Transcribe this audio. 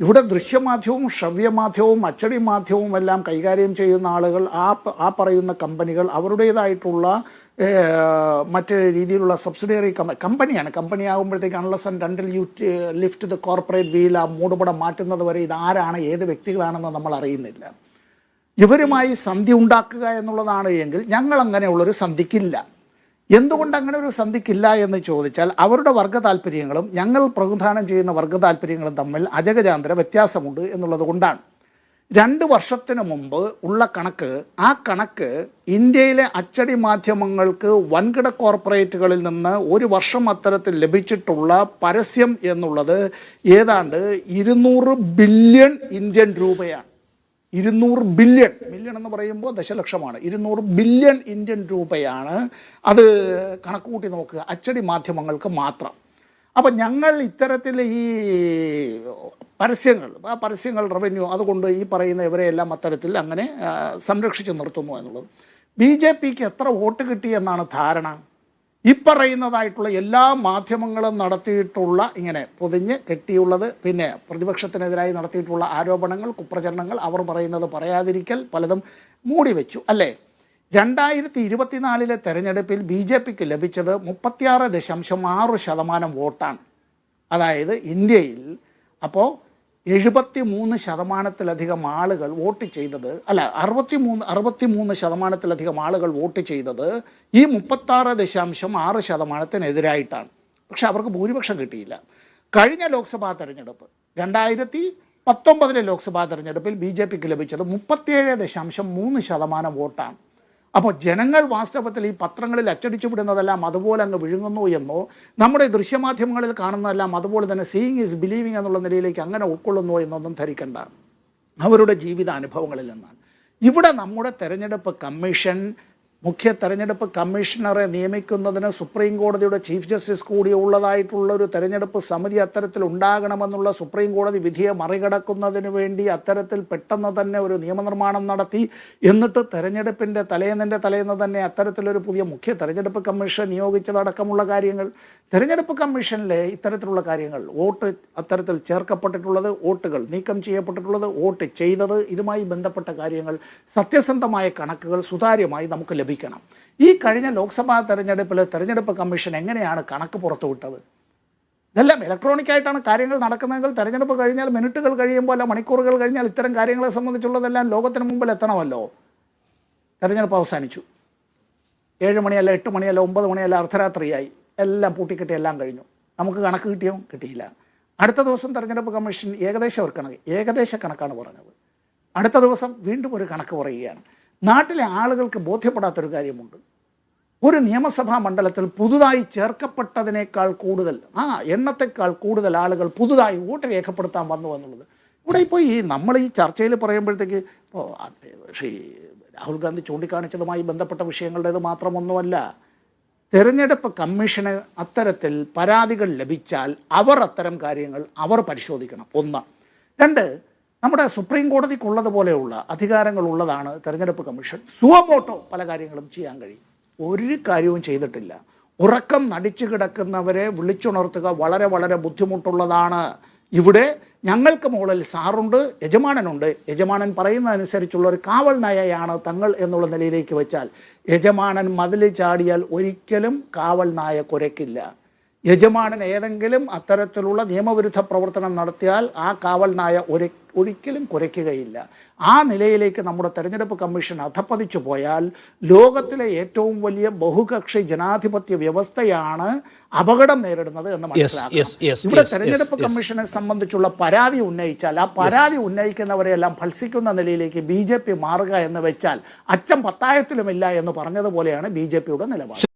ഇവിടെ ദൃശ്യമാധ്യമവും ശ്രവ്യമാധ്യമവും അച്ചടി മാധ്യമവും എല്ലാം കൈകാര്യം ചെയ്യുന്ന ആളുകൾ ആ ആ പറയുന്ന കമ്പനികൾ അവരുടേതായിട്ടുള്ള മറ്റ് രീതിയിലുള്ള സബ്സിഡിയറി കമ്പനിയാണ്. കമ്പനി ആകുമ്പോഴത്തേക്ക് unless and until you lift the corporate veil ആ മൂടുപടം മാറ്റുന്നത് വരെ ഇതാരാണ് ഏത് വ്യക്തികളാണെന്ന് നമ്മൾ അറിയുന്നില്ല. ഇവരുമായി സന്ധി ഉണ്ടാക്കുക എന്നുള്ളതാണ് എങ്കിൽ ഞങ്ങൾ അങ്ങനെയുള്ളൊരു സന്ധിക്കില്ല എന്തുകൊണ്ട് അങ്ങനെ ഒരു സന്ധിക്കില്ല എന്ന് ചോദിച്ചാൽ അവരുടെ വർഗ താല്പര്യങ്ങളും ഞങ്ങൾ പ്രതിദാനം ചെയ്യുന്ന വർഗ താല്പര്യങ്ങളും തമ്മിൽ അജഗജാന്തര വ്യത്യാസമുണ്ട് എന്നുള്ളത് കൊണ്ടാണ്. രണ്ട് വർഷത്തിന് മുമ്പ് ഉള്ള കണക്ക് ആ കണക്ക് ഇന്ത്യയിലെ അച്ചടി മാധ്യമങ്ങൾക്ക് വൻകിട കോർപ്പറേറ്റുകളിൽ നിന്ന് ഒരു വർഷം അത്തരത്തിൽ ലഭിച്ചിട്ടുള്ള പരസ്യം എന്നുള്ളത് ഏതാണ്ട് ഇരുന്നൂറ് ബില്യൺ ഇന്ത്യൻ രൂപയാണ്. ഇരുന്നൂറ് ബില്യൺ മില്യൺ എന്ന് പറയുമ്പോൾ ദശലക്ഷമാണ്. ഇരുന്നൂറ് ബില്യൺ ഇന്ത്യൻ രൂപയാണ് അത് കണക്കുകൂട്ടി നോക്കുക. അച്ചടി മാധ്യമങ്ങൾക്ക് മാത്രം. അപ്പം ഞങ്ങൾ ഇത്തരത്തിൽ ഈ പരസ്യങ്ങൾ ആ പരസ്യങ്ങൾ റവന്യൂ അതുകൊണ്ട് ഈ പറയുന്ന ഇവരെയെല്ലാം അത്തരത്തിൽ അങ്ങനെ സംരക്ഷിച്ച് നിർത്തുന്നു എന്നുള്ളത്. ബി ജെ പിക്ക് എത്ര വോട്ട് കിട്ടിയെന്നാണ് ധാരണ? ഈ പറയുന്നതായിട്ടുള്ള എല്ലാ മാധ്യമങ്ങളും നടത്തിയിട്ടുള്ള ഇങ്ങനെ പൊതിഞ്ഞ് കെട്ടിയുള്ളത് പിന്നെ പ്രതിപക്ഷത്തിനെതിരായി നടത്തിയിട്ടുള്ള ആരോപണങ്ങൾ കുപ്രചരണങ്ങൾ അവർ പറയുന്നത് പറയാതിരിക്കൽ പലതും മൂടി വെച്ചു അല്ലേ? രണ്ടായിരത്തി ഇരുപത്തിനാലിലെ തെരഞ്ഞെടുപ്പിൽ ബി ജെ പിക്ക് ലഭിച്ചത് മുപ്പത്തിയാറ് ദശാംശം ആറ് ശതമാനം വോട്ടാണ്. അതായത് ഇന്ത്യയിൽ അപ്പോൾ എഴുപത്തി മൂന്ന് ശതമാനത്തിലധികം ആളുകൾ വോട്ട് ചെയ്തത് അല്ല അറുപത്തി മൂന്ന് അറുപത്തി മൂന്ന് ശതമാനത്തിലധികം ആളുകൾ വോട്ട് ചെയ്തത് ഈ മുപ്പത്താറ് ദശാംശം ആറ് ശതമാനത്തിനെതിരായിട്ടാണ്. പക്ഷെ അവർക്ക് ഭൂരിപക്ഷം കിട്ടിയില്ല. കഴിഞ്ഞ ലോക്സഭാ തെരഞ്ഞെടുപ്പ് രണ്ടായിരത്തി പത്തൊമ്പതിലെ ലോക്സഭാ തെരഞ്ഞെടുപ്പിൽ ബി ജെ പിക്ക് ലഭിച്ചത് മുപ്പത്തിയേഴ് ദശാംശം മൂന്ന് ശതമാനം വോട്ടാണ്. അപ്പോൾ ജനങ്ങൾ വാസ്തവത്തിൽ ഈ പത്രങ്ങളിൽ അച്ചടിച്ചു വിടുന്നതെല്ലാം അതുപോലെ അങ്ങ് വിഴുങ്ങുന്നു എന്നോ നമ്മുടെ ദൃശ്യമാധ്യമങ്ങളിൽ കാണുന്നതെല്ലാം അതുപോലെ തന്നെ സീയിങ് ഈസ് ബിലീവിങ് എന്നുള്ള നിലയിലേക്ക് അങ്ങനെ ഉൾക്കൊള്ളുന്നു എന്നൊന്നും ധരിക്കേണ്ട. അവരുടെ ജീവിത അനുഭവങ്ങളിൽ നിന്നാണ്. ഇവിടെ നമ്മുടെ തെരഞ്ഞെടുപ്പ് കമ്മീഷൻ മുഖ്യ തെരഞ്ഞെടുപ്പ് കമ്മീഷണറെ നിയമിക്കുന്നതിന് സുപ്രീം കോടതിയുടെ ചീഫ് ജസ്റ്റിസ് കൂടി ഉള്ളതായിട്ടുള്ള ഒരു തെരഞ്ഞെടുപ്പ് സമിതി അത്തരത്തിൽ ഉണ്ടാകണമെന്നുള്ള സുപ്രീം കോടതി വിധിയെ മറികടക്കുന്നതിന് വേണ്ടി അത്തരത്തിൽ പെട്ടെന്ന് തന്നെ ഒരു നിയമനിർമ്മാണം നടത്തി. എന്നിട്ട് തെരഞ്ഞെടുപ്പിന്റെ തലേന്നിന്റെ തലേന്ന് തന്നെ അത്തരത്തിലൊരു പുതിയ മുഖ്യ തെരഞ്ഞെടുപ്പ് കമ്മീഷൻ നിയോഗിച്ചതടക്കമുള്ള കാര്യങ്ങൾ. തെരഞ്ഞെടുപ്പ് കമ്മീഷനിലെ ഇത്തരത്തിലുള്ള കാര്യങ്ങൾ വോട്ട് അത്തരത്തിൽ ചേർക്കപ്പെട്ടിട്ടുള്ളത് വോട്ടുകൾ നീക്കം ചെയ്യപ്പെട്ടിട്ടുള്ളത് വോട്ട് ചെയ്തത് ഇതുമായി ബന്ധപ്പെട്ട കാര്യങ്ങൾ സത്യസന്ധമായ കണക്കുകൾ സുതാര്യമായി നമുക്ക് ലഭിക്കണം ഈ കഴിഞ്ഞ ലോക്സഭാ തെരഞ്ഞെടുപ്പിൽ തെരഞ്ഞെടുപ്പ് കമ്മീഷൻ എങ്ങനെയാണ് കണക്ക് പുറത്തുവിട്ടത് ഇതെല്ലാം ഇലക്ട്രോണിക് ആയിട്ടാണ് കാര്യങ്ങൾ നടക്കുന്നതെങ്കിൽ തെരഞ്ഞെടുപ്പ് കഴിഞ്ഞാൽ മിനിറ്റുകൾ കഴിയുമ്പോൾ അല്ല മണിക്കൂറുകൾ കഴിഞ്ഞാൽ ഇത്തരം കാര്യങ്ങളെ സംബന്ധിച്ചുള്ളതെല്ലാം ലോകത്തിന് മുമ്പിൽ എത്തണമല്ലോ? തെരഞ്ഞെടുപ്പ് അവസാനിച്ചു. ഏഴ് മണിയല്ല എട്ട് മണിയല്ല ഒമ്പത് മണിയല്ല അർദ്ധരാത്രിയായി. എല്ലാം പൂട്ടിക്കെട്ടി എല്ലാം കഴിഞ്ഞു. നമുക്ക് കണക്ക് കിട്ടിയോ? കിട്ടിയില്ല. അടുത്ത ദിവസം തെരഞ്ഞെടുപ്പ് കമ്മീഷൻ ഏകദേശം ഒരു കണക്ക് ഏകദേശ കണക്കാണ് പറഞ്ഞത്. അടുത്ത ദിവസം വീണ്ടും ഒരു കണക്ക് പറയുകയാണ്. നാട്ടിലെ ആളുകൾക്ക് ബോധ്യപ്പെടാത്തൊരു കാര്യമുണ്ട്. ഒരു നിയമസഭാ മണ്ഡലത്തിൽ പുതുതായി ചേർക്കപ്പെട്ടതിനേക്കാൾ കൂടുതൽ ആ എണ്ണത്തെക്കാൾ കൂടുതൽ ആളുകൾ പുതുതായി വോട്ട് രേഖപ്പെടുത്താൻ വന്നു എന്നുള്ളത്. ഇവിടെ ഇപ്പോൾ ഈ നമ്മൾ ഈ ചർച്ചയിൽ പറയുമ്പോഴത്തേക്ക് ഇപ്പോൾ ശ്രീ രാഹുൽ ഗാന്ധി ചൂണ്ടിക്കാണിച്ചതുമായി ബന്ധപ്പെട്ട വിഷയങ്ങളുടേത് മാത്രമൊന്നുമല്ല. തെരഞ്ഞെടുപ്പ് കമ്മീഷന് അത്തരത്തിൽ പരാതികൾ ലഭിച്ചാൽ അവർ അത്തരം കാര്യങ്ങൾ അവർ പരിശോധിക്കണം. ഒന്ന്. രണ്ട് നമ്മുടെ സുപ്രീം കോടതിക്കുള്ളതുപോലെയുള്ള അധികാരങ്ങളുള്ളതാണ് തെരഞ്ഞെടുപ്പ് കമ്മീഷൻ. സുവമോട്ടോ പല കാര്യങ്ങളും ചെയ്യാൻ കഴിയും. ഒരു കാര്യവും ചെയ്തിട്ടില്ല. ഉറക്കം നടിച്ചു കിടക്കുന്നവരെ വിളിച്ചുണർത്തുക വളരെ വളരെ ബുദ്ധിമുട്ടുള്ളതാണ്. ഇവിടെ ഞങ്ങൾക്ക് മുകളിൽ സാറുണ്ട് യജമാനനുണ്ട്. യജമാനൻ പറയുന്നതനുസരിച്ചുള്ള ഒരു കാവൽ നായയാണ് തങ്ങൾ എന്നുള്ള നിലയിലേക്ക് വെച്ചാൽ യജമാനൻ മതിൽ ചാടിയാൽ ഒരിക്കലും കാവൽ നായ കുരയ്ക്കില്ല. യജമാനൻ ഏതെങ്കിലും അത്തരത്തിലുള്ള നിയമവിരുദ്ധ പ്രവർത്തനം നടത്തിയാൽ ആ കാവൽ നായ ഒരു ഒരിക്കലും കുരയ്ക്കുകയില്ല. ആ നിലയിലേക്ക് നമ്മുടെ തെരഞ്ഞെടുപ്പ് കമ്മീഷൻ അധപ്പതിച്ചു പോയാൽ ലോകത്തിലെ ഏറ്റവും വലിയ ബഹുകക്ഷി ജനാധിപത്യ വ്യവസ്ഥയാണ് അപകടം നേരിടുന്നത് എന്ന് മനസ്സിലാക്കാം ഇവിടെ തെരഞ്ഞെടുപ്പ് കമ്മീഷനെ സംബന്ധിച്ചുള്ള പരാതി ഉന്നയിച്ചാൽ ആ പരാതി ഉന്നയിക്കുന്നവരെയെല്ലാം ഭത്സിക്കുന്ന നിലയിലേക്ക് ബി ജെ പി മാറുക എന്ന് വെച്ചാൽ അച്ഛൻ പത്തായത്തിലുമില്ല എന്ന് പറഞ്ഞതുപോലെയാണ് ബി ജെ പിയുടെ നിലപാട്.